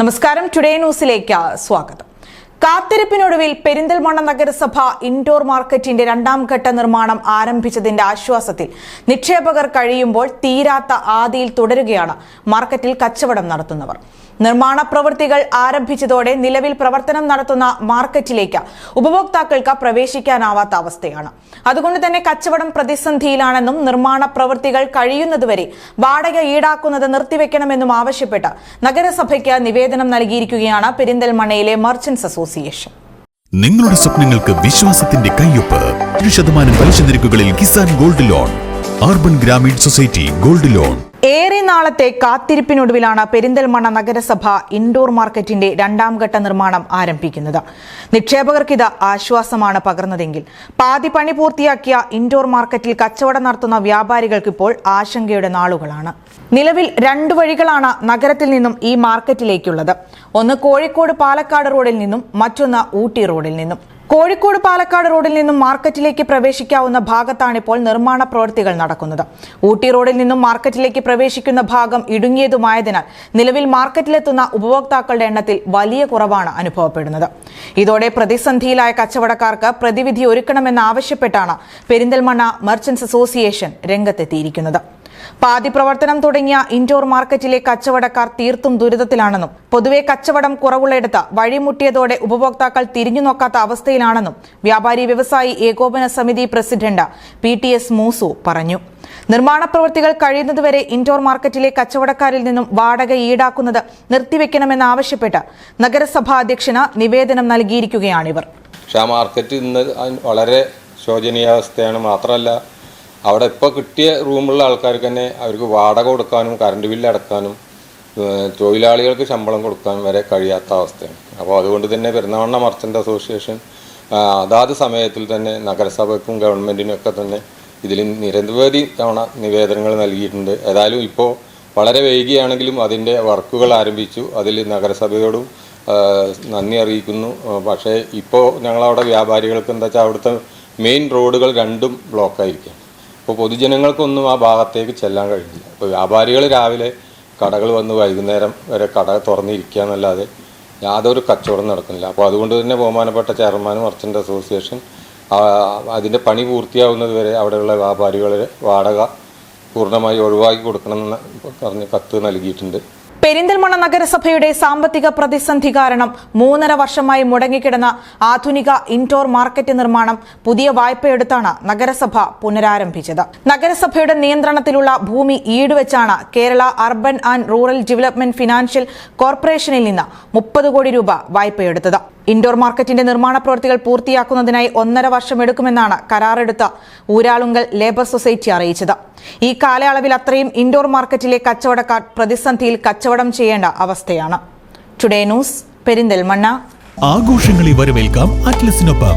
നമസ്കാരം. ടുഡേ ന്യൂസിലേക്ക് സ്വാഗതം. കാത്തിരിപ്പിനൊടുവിൽ പെരിന്തൽമണ്ണ നഗരസഭ ഇൻഡോർ മാർക്കറ്റിന്റെ രണ്ടാം ഘട്ട നിർമ്മാണം ആരംഭിച്ചതിന്റെ ആശ്വാസത്തിൽ നിക്ഷേപകർ കഴിയുമ്പോൾ തീരാത്ത ആദിയിൽ തുടരുകയാണ് മാർക്കറ്റിൽ കച്ചവടം നടത്തുന്നവർ. നിർമ്മാണ പ്രവൃത്തികൾ ആരംഭിച്ചതോടെ നിലവിൽ പ്രവർത്തനം നടത്തുന്ന മാർക്കറ്റിലേക്ക് ഉപഭോക്താക്കൾക്ക് പ്രവേശിക്കാനാവാത്ത അവസ്ഥയാണ്. അതുകൊണ്ട് തന്നെ കച്ചവടം പ്രതിസന്ധിയിലാണെന്നും നിർമ്മാണ പ്രവൃത്തികൾ കഴിയുന്നതുവരെ വാടക ഈടാക്കുന്നത് നിർത്തിവെക്കണമെന്നും ആവശ്യപ്പെട്ട് നഗരസഭയ്ക്ക് നിവേദനം നൽകിയിരിക്കുകയാണ് പെരിന്തൽമണ്ണയിലെ മർച്ചന്റ്സ് അസോസിയേഷൻ നിങ്ങളുടെ സ്വപ്നങ്ങൾക്ക് വിശ്വാസത്തിന്റെ കയ്യൊപ്പ്. ഒരു ശതമാനം പലിശ നിരക്കുകളിൽ Kisan gold loan. Urban Grameen society gold loan. ഏറെ നാളത്തെ കാത്തിരിപ്പിനൊടുവിലാണ് പെരിന്തൽമണ്ണ നഗരസഭ ഇൻഡോർ മാർക്കറ്റിന്റെ രണ്ടാം ഘട്ട നിർമ്മാണം ആരംഭിക്കുന്നത്. നിക്ഷേപകർക്കിത് ആശ്വാസമാണ് പകർന്നതെങ്കിൽ. പാതി പണി പൂർത്തിയാക്കിയ ഇൻഡോർ മാർക്കറ്റിൽ കച്ചവടം നടത്തുന്ന വ്യാപാരികൾക്ക് ഇപ്പോൾ ആശങ്കയുടെ നാളുകളാണ്. നിലവിൽ രണ്ടു വഴികളാണ് നഗരത്തിൽ നിന്നും ഈ മാർക്കറ്റിലേക്കുള്ളത്. ഒന്ന് കോഴിക്കോട് പാലക്കാട് റോഡിൽ നിന്നും മറ്റൊന്ന് ഊട്ടി റോഡിൽ നിന്നും. കോഴിക്കോട് പാലക്കാട് റോഡിൽ നിന്നും മാർക്കറ്റിലേക്ക് പ്രവേശിക്കാവുന്ന ഭാഗത്താണിപ്പോൾ നിർമ്മാണ പ്രവൃത്തികൾ നടക്കുന്നത്. ഊട്ടി റോഡിൽ നിന്നും മാർക്കറ്റിലേക്ക് പ്രവേശിക്കുന്ന ഭാഗം ഇടുങ്ങിയതുമായതിനാൽ നിലവിൽ മാർക്കറ്റിലെത്തുന്ന ഉപഭോക്താക്കളുടെ എണ്ണത്തിൽ വലിയ കുറവാണ് അനുഭവപ്പെടുന്നത്. ഇതോടെ പ്രതിസന്ധിയിലായ കച്ചവടക്കാർക്ക് പ്രതിവിധി ഒരുക്കണമെന്നാവശ്യപ്പെട്ടാണ് പെരിന്തൽമണ്ണ മർച്ചന്റ്സ് അസോസിയേഷൻ രംഗത്തെത്തിയിരിക്കുന്നത്. പാതി പ്രവർത്തനം തുടങ്ങിയ ഇൻഡോർ മാർക്കറ്റിലെ കച്ചവടക്കാർ തീർത്തും ദുരിതത്തിലാണെന്നും പൊതുവെ കച്ചവടം കുറവുള്ളയിടത്ത് വഴിമുട്ടിയതോടെ ഉപഭോക്താക്കൾ തിരിഞ്ഞു നോക്കാത്ത അവസ്ഥയിലാണെന്നും വ്യാപാരി വ്യവസായി ഏകോപന സമിതി president P T S Moosu പറഞ്ഞു. നിർമ്മാണ പ്രവൃത്തികൾ കഴിയുന്നതുവരെ ഇൻഡോർ മാർക്കറ്റിലെ കച്ചവടക്കാരിൽ നിന്നും വാടക ഈടാക്കുന്നത് നിർത്തിവെക്കണമെന്നാവശ്യപ്പെട്ട് നഗരസഭാ അധ്യക്ഷന് നിവേദനം നൽകിയിരിക്കുകയാണിവർ. ഷാ മാർക്കറ്റ് ഇന്ന് വളരെ ശോചനീയാവസ്ഥയാണ്. മാത്രമല്ല അവിടെ ഇപ്പോൾ കിട്ടിയ റൂമുള്ള ആൾക്കാർക്ക് തന്നെ അവർക്ക് വാടക കൊടുക്കാനും കറണ്ട് ബില്ല് അടക്കാനും തൊഴിലാളികൾക്ക് ശമ്പളം കൊടുക്കാനും വരെ കഴിയാത്ത അവസ്ഥയാണ്. അപ്പോൾ അതുകൊണ്ട് തന്നെ പെരുന്നാവണ്ണ മർച്ചന്റ് അസോസിയേഷൻ അതാത് സമയത്തിൽ തന്നെ നഗരസഭയ്ക്കും ഗവൺമെന്റിനൊക്കെ തന്നെ ഇതിൽ നിരവധി തവണ നിവേദനങ്ങൾ നൽകിയിട്ടുണ്ട്. ഏതായാലും ഇപ്പോൾ വളരെ വൈകിയാണെങ്കിലും അതിന്റെ വർക്കുകൾ ആരംഭിച്ചു. അതിൽ നഗരസഭയോടും നന്ദി അറിയിക്കുന്നു. പക്ഷേ ഇപ്പോൾ ഞങ്ങളവിടെ വ്യാപാരികൾക്ക് എന്താ വെച്ചാൽ അവിടുത്തെ മെയിൻ റോഡുകൾ രണ്ടും ബ്ലോക്കായിരിക്കുകയാണ് അപ്പോൾ പൊതുജനങ്ങൾക്കൊന്നും ആ ഭാഗത്തേക്ക് ചെല്ലാൻ കഴിയില്ല. അപ്പോൾ വ്യാപാരികൾ രാവിലെ കടകൾ വന്ന് വൈകുന്നേരം വരെ കട തുറന്നിരിക്കുക എന്നല്ലാതെ യാതൊരു കച്ചവടം നടക്കുന്നില്ല. അപ്പോൾ അതുകൊണ്ട് തന്നെ ബഹുമാനപ്പെട്ട ചെയർമാനും മർച്ചന്റ് അസോസിയേഷൻ അതിന്റെ പണി പൂർത്തിയാവുന്നത് വരെ അവിടെയുള്ള വ്യാപാരികളെ വാടക പൂർണമായി ഒഴിവാക്കി കൊടുക്കണമെന്ന് പറഞ്ഞ് കത്ത് നൽകിയിട്ടുണ്ട്. പെരിന്തൽമണ്ണ നഗരസഭയുടെ സാമ്പത്തിക പ്രതിസന്ധി കാരണം മൂന്നര വർഷമായി മുടങ്ങിക്കിടന്ന ആധുനിക ഇൻഡോർ മാർക്കറ്റ് നിർമ്മാണം പുതിയ വായ്പയെടുത്താണ് നഗരസഭ പുനരാരംഭിച്ചത്. നഗരസഭയുടെ നിയന്ത്രണത്തിലുള്ള ഭൂമി ഈടുവെച്ചാണ് Kerala urban and rural development financial കോർപ്പറേഷനിൽ നിന്ന് മുപ്പത് കോടി രൂപ വായ്പയെടുത്തത്. ഇൻഡോർ മാർക്കറ്റിന്റെ നിർമ്മാണ പ്രവൃത്തികൾ പൂർത്തിയാക്കുന്നതിനായി ഒന്നര വർഷം എടുക്കുമെന്നാണ് കരാറെടുത്ത ഊരാളുങ്കൽ ലേബർ സൊസൈറ്റി അറിയിച്ചത്. ഈ കാലയളവിൽ അത്രയും ഇൻഡോർ മാർക്കറ്റിലെ കച്ചവടക്കാർ പ്രതിസന്ധിയിൽ കച്ചവടം ചെയ്യേണ്ട അവസ്ഥയാണ്. ടുഡേ ന്യൂസ് പെരിന്തൽമണ്ണ ആഘോഷങ്ങളെ വരവേൽക്കാം അറ്റ്ലസിനൊപ്പം